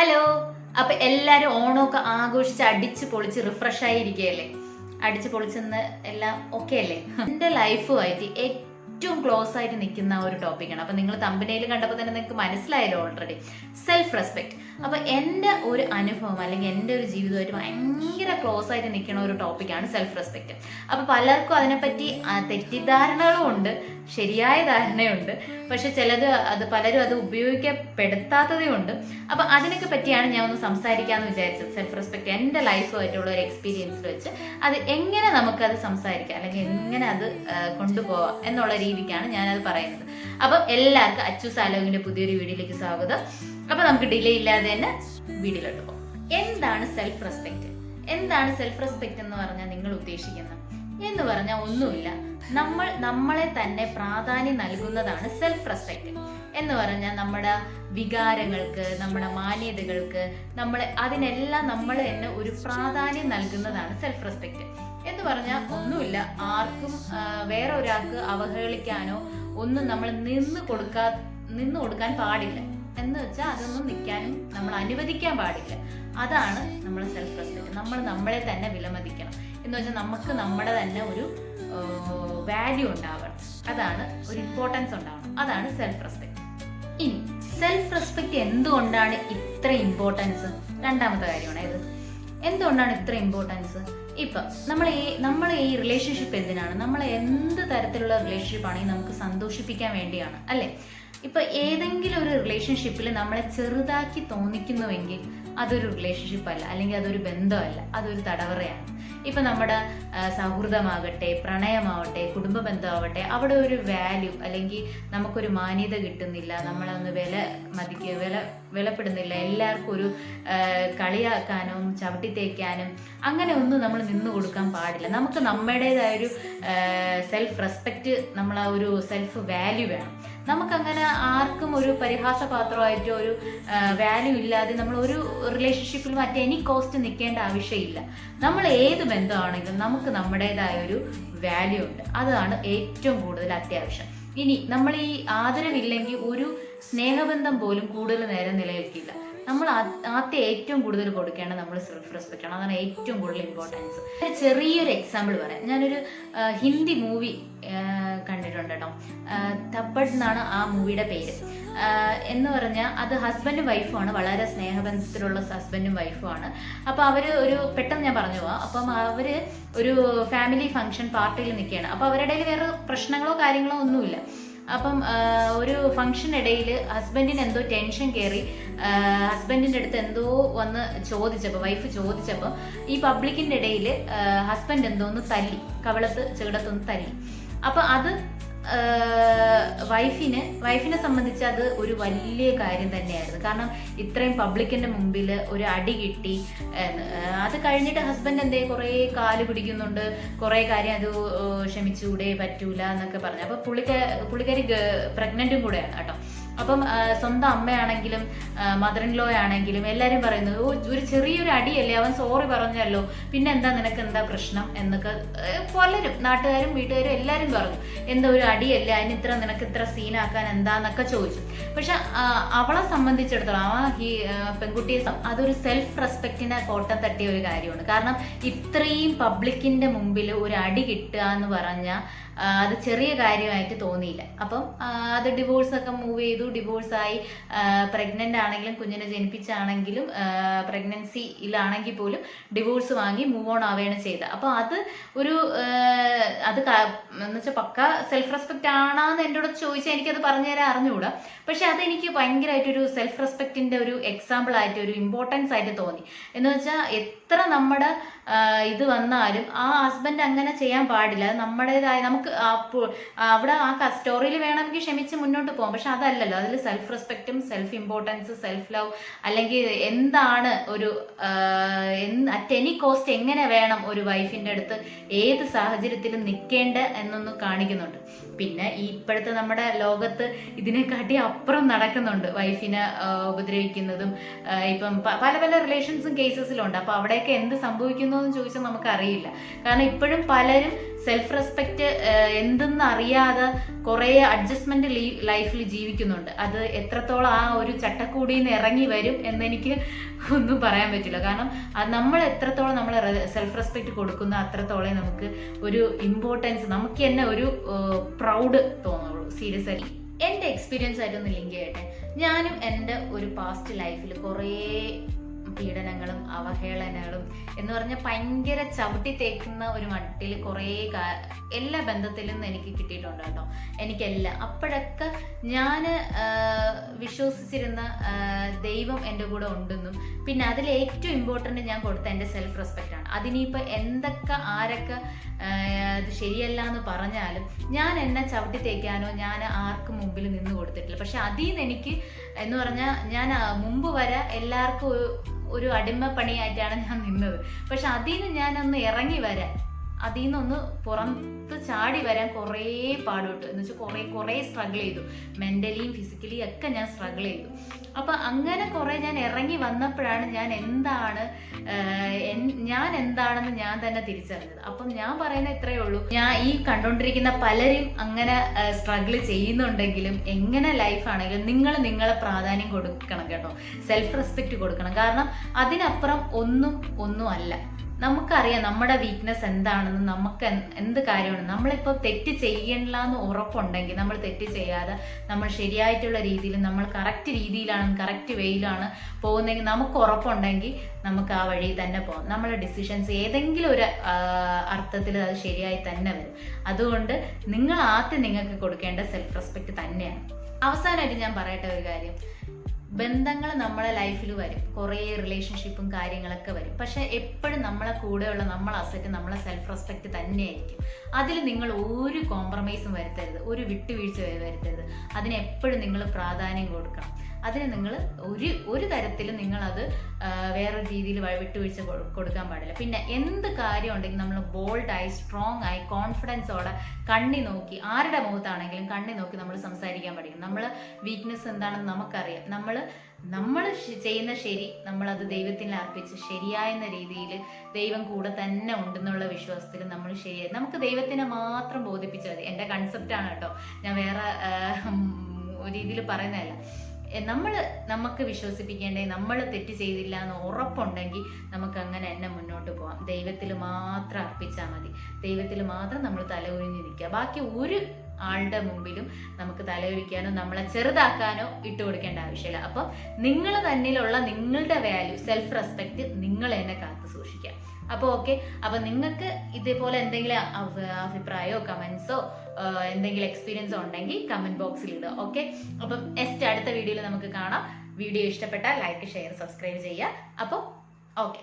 Hello അപ്പൊ എല്ലാരും ഓണമൊക്കെ ആഘോഷിച്ച് അടിച്ച് പൊളിച്ച് റിഫ്രഷ് ആയിരിക്കുകയല്ലേ? അടിച്ച് പൊളിച്ചെന്ന് എല്ലാം ഓക്കെ അല്ലേ? എന്റെ ലൈഫുമായിട്ട് ഏറ്റവും ക്ലോസ് ആയിട്ട് നിൽക്കുന്ന ഒരു ടോപ്പിക്കാണ് അപ്പൊ നിങ്ങൾ തമ്പനയിൽ കണ്ടപ്പോൾ തന്നെ നിങ്ങൾക്ക് മനസ്സിലായല്ലോ ഓൾറെഡി സെൽഫ് റെസ്പെക്ട് അപ്പൊ എന്റെ ഒരു അനുഭവം അല്ലെങ്കിൽ എന്റെ ഒരു ജീവിതമായിട്ട് ഭയങ്കര ക്ലോസ് ആയിട്ട് നിൽക്കുന്ന ഒരു ടോപ്പിക്കാണ് സെൽഫ് റെസ്പെക്ട് അപ്പൊ പലർക്കും അതിനെപ്പറ്റി തെറ്റിദ്ധാരണകളും ഉണ്ട്. ശരിയായ ധാരണയുണ്ട്. പക്ഷെ ചിലത് അത് പലരും അത് ഉപയോഗിക്കപ്പെടുത്താത്തതേ ഉണ്ട്. അപ്പൊ അതിനൊക്കെ പറ്റിയാണ് ഞാൻ ഒന്ന് സംസാരിക്കാന്ന് വിചാരിച്ചത്. സെൽഫ് റെസ്പെക്ട് എന്റെ ലൈഫുമായിട്ടുള്ള ഒരു എക്സ്പീരിയൻസിൽ വെച്ച് അത് എങ്ങനെ നമുക്കത് സംസാരിക്കാം? അല്ലെങ്കിൽ എങ്ങനെ അത് കൊണ്ടുപോവാം എന്നുള്ള രീതിക്കാണ് ഞാനത് പറയുന്നത്. അപ്പം എല്ലാവർക്കും അച്ചു സാലോകിന്റെ പുതിയൊരു വീഡിയോയിലേക്ക് സ്വാഗതം. അപ്പൊ നമുക്ക് ഡിലേ ഇല്ലാതെ തന്നെ വീഡിയോയിലോട്ട് പോകാം. എന്താണ് സെൽഫ് റെസ്പെക്ട് എന്താണ് സെൽഫ് റെസ്പെക്ട് എന്ന് പറഞ്ഞാൽ നിങ്ങൾ ഉദ്ദേശിക്കുന്നത്? എന്ന് പറഞ്ഞാൽ ഒന്നുമില്ല. നമ്മൾ നമ്മളെ തന്നെ പ്രാധാന്യം നൽകുന്നതാണ് സെൽഫ് റെസ്പെക്ട് എന്ന് പറഞ്ഞാൽ നമ്മുടെ വികാരങ്ങൾക്ക് നമ്മുടെ മാന്യതകൾക്ക് നമ്മളെ അതിനെല്ലാം നമ്മൾ തന്നെ ഒരു പ്രാധാന്യം നൽകുന്നതാണ് സെൽഫ് റെസ്പെക്ട് എന്ന് പറഞ്ഞാൽ ഒന്നുമില്ല. ആർക്കും വേറെ ഒരാൾക്ക് അവഹേളിക്കാനോ ഒന്നും നമ്മൾ നിന്ന് കൊടുക്കാ നിന്ന് കൊടുക്കാൻ പാടില്ല. എന്ന് വെച്ചാൽ അതൊന്നും നിൽക്കാനും നമ്മൾ അനുവദിക്കാൻ പാടില്ല. അതാണ് നമ്മൾ സെൽഫ് റെസ്പെക്ട് നമ്മൾ നമ്മളെ തന്നെ വിലമതിക്കണം. എന്ന് വെച്ചാൽ നമുക്ക് നമ്മുടെ തന്നെ ഒരു വാല്യൂ ഉണ്ടാവണം. അതാണ് ഒരു ഇമ്പോർട്ടൻസ് ഉണ്ടാവണം. അതാണ് സെൽഫ് റെസ്പെക്ട് ഇനി സെൽഫ് റെസ്പെക്ട് എന്തുകൊണ്ടാണ് ഇത്ര ഇമ്പോർട്ടൻസ് രണ്ടാമത്തെ കാര്യമാണ് ഇത്. എന്തുകൊണ്ടാണ് ഇത്ര ഇമ്പോർട്ടൻസ് ഇപ്പം നമ്മൾ ഈ നമ്മൾ ഈ റിലേഷൻഷിപ്പ് എന്തിനാണ്? നമ്മൾ എന്ത് തരത്തിലുള്ള റിലേഷൻഷിപ്പ് ആണെങ്കിൽ നമുക്ക് സന്തോഷിപ്പിക്കാൻ വേണ്ടിയാണ് അല്ലേ? ഇപ്പൊ ഏതെങ്കിലും ഒരു റിലേഷൻഷിപ്പിൽ നമ്മളെ ചെറുതാക്കി തോന്നിക്കുന്നുവെങ്കിൽ അതൊരു റിലേഷൻഷിപ്പ് അല്ല അല്ലെങ്കിൽ അതൊരു ബന്ധമല്ല അതൊരു തടവറയാണ്. ഇപ്പൊ നമ്മുടെ സൗഹൃദമാകട്ടെ പ്രണയമാവട്ടെ കുടുംബ ബന്ധമാവട്ടെ അവിടെ ഒരു വാല്യൂ അല്ലെങ്കിൽ നമുക്കൊരു മാന്യത കിട്ടുന്നില്ല നമ്മളൊന്ന് വില മതിക്കുക വില വിലപ്പെടുന്നില്ല എല്ലാവർക്കും ഒരു കളിയാക്കാനും ചവിട്ടി തേക്കാനും അങ്ങനെ ഒന്നും നമ്മൾ നിന്ന് കൊടുക്കാൻ പാടില്ല. നമുക്ക് നമ്മുടേതായ ഒരു സെൽഫ് റെസ്പെക്റ്റ് നമ്മൾ ആ ഒരു സെൽഫ് വാല്യൂ വേണം. നമുക്കങ്ങനെ ആർക്കും ഒരു പരിഹാസപാത്രമായിട്ടോ ഒരു വാല്യൂ ഇല്ലാതെ നമ്മൾ ഒരു റിലേഷൻഷിപ്പിൽ മറ്റേ എനി കോസ്റ്റ് നിൽക്കേണ്ട ആവശ്യമില്ല. നമ്മൾ ഏത് ബന്ധമാണെങ്കിലും നമുക്ക് നമ്മുടേതായ ഒരു വാല്യൂ ഉണ്ട്. അതാണ് ഏറ്റവും കൂടുതൽ അത്യാവശ്യം. ഇനി നമ്മൾ ഈ ആദരവില്ലെങ്കിൽ ഒരു സ്നേഹബന്ധം പോലും കൂടുതൽ നേരം നിലനിൽക്കില്ല. നമ്മൾ ആദ്യം ഏറ്റവും കൂടുതൽ കൊടുക്കേണ്ടത് നമ്മൾ സെൽഫ് റെസ്പെക്റ്റ് ആണ്. അതാണ് ഏറ്റവും കൂടുതൽ ഇമ്പോർട്ടൻസ് ചെറിയൊരു എക്സാമ്പിൾ പറയാം. ഞാനൊരു ഹിന്ദി മൂവി കണ്ടിട്ടുണ്ട് കേട്ടോ തപ്പട് എന്നാണ് ആ മൂവിയുടെ പേര്. എന്ന് പറഞ്ഞാൽ അത് ഹസ്ബൻഡും വൈഫുമാണ് വളരെ സ്നേഹബന്ധത്തിലുള്ള ഹസ്ബൻഡും വൈഫുമാണ് അപ്പോൾ അവർ ഒരു പെട്ടെന്ന് ഞാൻ പറഞ്ഞു പോവാം. അപ്പം അവർ ഒരു ഫാമിലി ഫംഗ്ഷൻ പാർട്ടിയിൽ നിൽക്കുകയാണ്. അപ്പോൾ അവരുടെ വേറെ പ്രശ്നങ്ങളോ കാര്യങ്ങളോ ഒന്നുമില്ല. അപ്പം ഒരു ഫംഗ്ഷൻ ഇടയിൽ ഹസ്ബൻഡിന് എന്തോ ടെൻഷൻ കയറി ഹസ്ബൻഡിന്റെ അടുത്ത് എന്തോ വന്ന് ചോദിച്ചപ്പോൾ വൈഫ് ചോദിച്ചപ്പോൾ ഈ പബ്ലിക്കിന്റെ ഇടയിൽ ഹസ്ബൻഡ് എന്തോ ഒന്ന് തല്ലി. കവളത്ത് ചെകിടത്തൊന്ന് തല്ലി. അപ്പോൾ അത് വൈഫിന് വൈഫിനെ സംബന്ധിച്ച് അത് ഒരു വലിയ കാര്യം തന്നെയായിരുന്നു. കാരണം ഇത്രയും പബ്ലിക്കിന്റെ മുമ്പിൽ ഒരു അടി കിട്ടി. അത് കഴിഞ്ഞിട്ട് ഹസ്ബൻഡ് എന്തേ കുറേ കാൽ പിടിക്കുന്നുണ്ട്. കുറേ കാര്യം അത് ക്ഷമിച്ചുകൂടെ പറ്റൂല എന്നൊക്കെ പറഞ്ഞു. അപ്പൊ പുള്ളിക്ക പുള്ളിക്കാരി പ്രഗ്നന്റും കൂടെയാണ് കേട്ടോ. അപ്പം സ്വന്തം അമ്മയാണെങ്കിലും മദർ ഇൻ ലോ ആണെങ്കിലും എല്ലാവരും പറയുന്നത് "ഓ, ഒരു ചെറിയൊരു അടിയല്ലേ അവൻ സോറി പറഞ്ഞല്ലോ. പിന്നെ എന്താ നിനക്ക് എന്താ പ്രശ്നം? എന്നൊക്കെ പലരും നാട്ടുകാരും വീട്ടുകാരും എല്ലാവരും പറഞ്ഞു. എന്താ ഒരു അടിയല്ലേ? അതിന് ഇത്ര നിനക്ക് ഇത്ര സീനാക്കാൻ എന്താന്നൊക്കെ ചോദിച്ചു. പക്ഷെ അവളെ സംബന്ധിച്ചിടത്തോളം ആ ഈ പെൺകുട്ടിയെ അതൊരു സെൽഫ് റെസ്പെക്റ്റിനെ കോട്ടം തട്ടിയ ഒരു കാര്യമാണ്. കാരണം ഇത്രയും പബ്ലിക്കിന്റെ മുമ്പിൽ ഒരു അടി കിട്ടുക എന്ന് പറഞ്ഞാൽ അത് ചെറിയ കാര്യമായിട്ട് തോന്നിയില്ല. അപ്പം അത് ഡിവോഴ്സ് ഒക്കെ മൂവ് ചെയ്തു ഡിവോഴ്സ് ആയി പ്രഗ്നന്റ് ആണെങ്കിലും കുഞ്ഞിനെ ജനിപ്പിച്ചാണെങ്കിലും പ്രഗ്നൻസിയിലാണെങ്കിൽ പോലും ഡിവോഴ്സ് വാങ്ങി മൂവ് ഓൺ ആവുകയാണ് ചെയ്തത്. അപ്പൊ അത് ഒരു അത് എന്ന് വെച്ചാൽ പക്ക സെൽഫ് റെസ്പെക്റ്റ് ആണാന്ന് എന്നോട് ചോദിച്ചാൽ എനിക്കത് പറഞ്ഞു തരാൻ അറിഞ്ഞുകൂടാ. പക്ഷെ അതെനിക്ക് ഭയങ്കരമായിട്ടൊരു സെൽഫ് റെസ്പെക്റ്റിന്റെ ഒരു എക്സാമ്പിൾ ആയിട്ട് ഒരു ഇമ്പോർട്ടൻസ് ആയിട്ട് തോന്നി. എന്ന് വെച്ചാൽ എത്ര നമ്മുടെ ഇത് വന്നാലും ആ ഹസ്ബൻഡ് അങ്ങനെ ചെയ്യാൻ പാടില്ല. നമ്മുടേതായ നമുക്ക് അവിടെ ആ സ്റ്റോറിയിൽ വേണമെങ്കിൽ ക്ഷമിച്ച് മുന്നോട്ട് പോകാം. പക്ഷെ അതല്ലല്ലോ. അതിൽ സെൽഫ് റെസ്പെക്റ്റും സെൽഫ് ഇമ്പോർട്ടൻസ് സെൽഫ് ലവ് അല്ലെങ്കിൽ എന്താണ് ഒരു അറ്റ് എനി കോസ്റ്റ് എങ്ങനെ വേണം ഒരു വൈഫിന്റെ അടുത്ത് ഏത് സാഹചര്യത്തിലും നിൽക്കേണ്ട എന്നൊന്ന് കാണിക്കുന്നുണ്ട്. പിന്നെ ഈ ഇപ്പോഴത്തെ നമ്മുടെ ലോകത്ത് ഇതിനെക്കാട്ടി അപ്പുറം നടക്കുന്നുണ്ട് വൈഫിനെ ഉപദ്രവിക്കുന്നതും. ഇപ്പം പല പല റിലേഷൻസും കേസസിലുണ്ട് അപ്പോൾ അപ്പൊ അവിടെയൊക്കെ എന്ത് സംഭവിക്കുന്നു എന്ന് ചോദിച്ചാൽ നമുക്കറിയില്ല. കാരണം ഇപ്പോഴും പലരും സെൽഫ് റെസ്പെക്റ്റ് എന്തെന്ന് അറിയാതെ കുറേ അഡ്ജസ്റ്റ്മെന്റ് ലൈഫിൽ ജീവിക്കുന്നുണ്ട്. അത് എത്രത്തോളം ആ ഒരു ചട്ടക്കൂടിയിൽ നിന്ന് ഇറങ്ങി വരും എന്നെനിക്ക് ഒന്നും പറയാൻ പറ്റില്ല. കാരണം അത് നമ്മൾ എത്രത്തോളം നമ്മൾ സെൽഫ് റെസ്പെക്റ്റ് കൊടുക്കുന്ന അത്രത്തോളം നമുക്ക് ഒരു ഇമ്പോർട്ടൻസ് നമുക്ക് തന്നെ ഒരു പ്രൗഡ് തോന്നുള്ളൂ. സീരിയസ് ആയി എന്റെ എക്സ്പീരിയൻസ് ആയിട്ടൊന്ന് ലിങ്ക് ചെയ്യട്ടെ? ഞാനും എന്റെ ഒരു പാസ്റ്റ് ലൈഫിൽ കുറേ പീഡനങ്ങളും അവഹേളനങ്ങളും എന്ന് പറഞ്ഞ ഭയങ്കര ചവിട്ടി തേക്കുന്ന ഒരു മട്ടിൽ കുറേ എല്ലാ ബന്ധത്തിലും എനിക്ക് കിട്ടിയിട്ടുണ്ട് കേട്ടോ. എനിക്കെല്ലാം. അപ്പോഴൊക്കെ ഞാൻ വിശ്വസിച്ചിരുന്ന ദൈവം എന്റെ കൂടെ ഉണ്ടെന്നും പിന്നെ അതിൽ ഏറ്റവും ഇമ്പോർട്ടന്റ് ഞാൻ കൊടുത്ത എന്റെ സെൽഫ് റെസ്പെക്റ്റ് ആണ്. അതിനിപ്പോൾ എന്തൊക്കെ ആരൊക്കെ അത് ശരിയല്ല എന്ന് പറഞ്ഞാലും ഞാൻ എന്നെ ചവിട്ടി തേക്കാനോ ഞാൻ ആർക്കും മുമ്പിൽ നിന്ന് കൊടുത്തിട്ടില്ല. പക്ഷെ അതിൽ നിന്ന് എനിക്ക് എന്ന് പറഞ്ഞാൽ ഞാൻ മുമ്പ് വരെ എല്ലാവർക്കും ഒരു- അടിമ അടിമപ്പണിയായിട്ടാണ് ഞാൻ നിന്നത്. പക്ഷെ അതിന് നിന്ന് ഞാനൊന്ന് ഇറങ്ങി വരാൻ. അതിൽ നിന്നൊന്ന് പുറത്ത് ചാടി വരാൻ കുറേ പാടുപെട്ടു. എന്ന് വെച്ചാൽ കുറേ കുറേ സ്ട്രഗിൾ ചെയ്തു. മെന്റലിയും ഫിസിക്കലിയും ഒക്കെ ഞാൻ സ്ട്രഗിൾ ചെയ്തു. അപ്പം അങ്ങനെ കുറേ ഞാൻ ഇറങ്ങി വന്നപ്പോഴാണ് ഞാൻ എന്താണ് ഞാൻ എന്താണെന്ന് ഞാൻ തന്നെ തിരിച്ചറിഞ്ഞത്. അപ്പം ഞാൻ പറയുന്ന ഇത്രയേ ഉള്ളൂ. ഞാൻ ഈ കണ്ടുകൊണ്ടിരിക്കുന്ന പലരും അങ്ങനെ സ്ട്രഗിൾ ചെയ്യുന്നുണ്ടെങ്കിലും എങ്ങനെ ലൈഫാണെങ്കിലും നിങ്ങൾ നിങ്ങളെ പ്രാധാന്യം കൊടുക്കണം കേട്ടോ. സെൽഫ് റെസ്പെക്റ്റ് കൊടുക്കണം. കാരണം അതിനപ്പുറം ഒന്നും ഒന്നും അല്ല. നമുക്കറിയാം നമ്മുടെ വീക്ക്നെസ് എന്താണെന്ന് നമുക്ക് എന്ത് കാര്യമാണ്. നമ്മളിപ്പോൾ തെറ്റ് ചെയ്യണില്ല എന്ന് ഉറപ്പുണ്ടെങ്കിൽ നമ്മൾ തെറ്റ് ചെയ്യാതെ നമ്മൾ ശരിയായിട്ടുള്ള രീതിയിൽ നമ്മൾ കറക്റ്റ് രീതിയിലാണ് കറക്റ്റ് വേയിലാണ് പോകുന്നതെങ്കിൽ നമുക്ക് ഉറപ്പുണ്ടെങ്കിൽ നമുക്ക് ആ വഴി തന്നെ പോകാം. നമ്മളെ ഡിസിഷൻസ് ഏതെങ്കിലും ഒരു അർത്ഥത്തിൽ അത് ശരിയായി തന്നെ വരും. അതുകൊണ്ട് നിങ്ങൾ ആദ്യം നിങ്ങൾക്ക് കൊടുക്കേണ്ട സെൽഫ് റെസ്പെക്റ്റ് തന്നെയാണ്. അവസാനമായിട്ട് ഞാൻ പറയട്ടെ ഒരു കാര്യം. ബന്ധങ്ങൾ നമ്മളെ ലൈഫിൽ വരും. കുറേ റിലേഷൻഷിപ്പും കാര്യങ്ങളൊക്കെ വരും. പക്ഷെ എപ്പോഴും നമ്മളെ കൂടെയുള്ള നമ്മളെ അസറ്റ് നമ്മളെ സെൽഫ് റെസ്പെക്ട് തന്നെയായിരിക്കും. അതിൽ നിങ്ങൾ ഒരു കോംപ്രമൈസും വരുത്തരുത്. ഒരു വിട്ടുവീഴ്ച വരുത്തരുത്. അതിന് എപ്പോഴും നിങ്ങൾ പ്രാധാന്യം കൊടുക്കണം. അതിന് നിങ്ങൾ ഒരു ഒരു തരത്തിലും നിങ്ങളത് വേറെ രീതിയിൽ വിട്ടുവീഴ്ച കൊടുക്കാൻ പാടില്ല. പിന്നെ എന്ത് കാര്യം ഉണ്ടെങ്കിൽ നമ്മൾ ബോൾഡായി സ്ട്രോങ് ആയി കോൺഫിഡൻസോടെ കണ്ണി നോക്കി ആരുടെ മുഖത്താണെങ്കിലും കണ്ണി നോക്കി നമ്മൾ സംസാരിക്കാൻ പഠിക്കും നമ്മൾ വീക്ക്നെസ് എന്താണെന്ന് നമുക്കറിയാം. നമ്മൾ നമ്മൾ ചെയ്യുന്ന ശരി നമ്മളത് ദൈവത്തിന് അർപ്പിച്ച് ശരിയായെന്ന രീതിയിൽ ദൈവം കൂടെ തന്നെ ഉണ്ടെന്നുള്ള വിശ്വാസത്തിൽ നമ്മൾ ശരിയായി. നമുക്ക് ദൈവത്തിനെ മാത്രം ബോധിപ്പിച്ചാൽ മതി. എന്റെ കൺസെപ്റ്റാണ് കേട്ടോ. ഞാൻ വേറെ രീതിയിൽ പറയുന്നതല്ല. നമ്മൾ നമുക്ക് വിശ്വസിപ്പിക്കേണ്ടേ നമ്മൾ തെറ്റ് ചെയ്തില്ല എന്ന് ഉറപ്പുണ്ടെങ്കിൽ നമുക്ക് അങ്ങനെ തന്നെ മുന്നോട്ട് പോകാം ദൈവത്തിൽ മാത്രം അർപ്പിച്ചാൽ മതി. ദൈവത്തിൽ മാത്രം നമ്മൾ തലകുനിഞ്ഞ് നിൽക്കുക. ബാക്കി ഒരു ആളുടെ മുമ്പിലും നമുക്ക് തലയൊഴിക്കാനോ നമ്മളെ ചെറുതാക്കാനോ ഇട്ട് കൊടുക്കേണ്ട ആവശ്യമില്ല. അപ്പം നിങ്ങൾ തന്നിലുള്ള നിങ്ങളുടെ വാല്യൂ സെൽഫ് റെസ്പെക്റ്റ് നിങ്ങൾ തന്നെ കാത്തു സൂക്ഷിക്കുക. അപ്പോൾ ഓക്കെ അപ്പോൾ നിങ്ങൾക്ക് ഇതേപോലെ എന്തെങ്കിലും അഭി- അഭിപ്രായമോ കമൻസോ എന്തെങ്കിലും എക്സ്പീരിയൻസോ ഉണ്ടെങ്കിൽ കമന്റ് ബോക്സിൽ ഇടുക ഓക്കെ അപ്പം നെക്സ്റ്റ് അടുത്ത വീഡിയോയിൽ നമുക്ക് കാണാം. വീഡിയോ ഇഷ്ടപ്പെട്ടാൽ ലൈക്ക് ഷെയർ സബ്സ്ക്രൈബ് ചെയ്യുക. അപ്പോൾ ഓക്കെ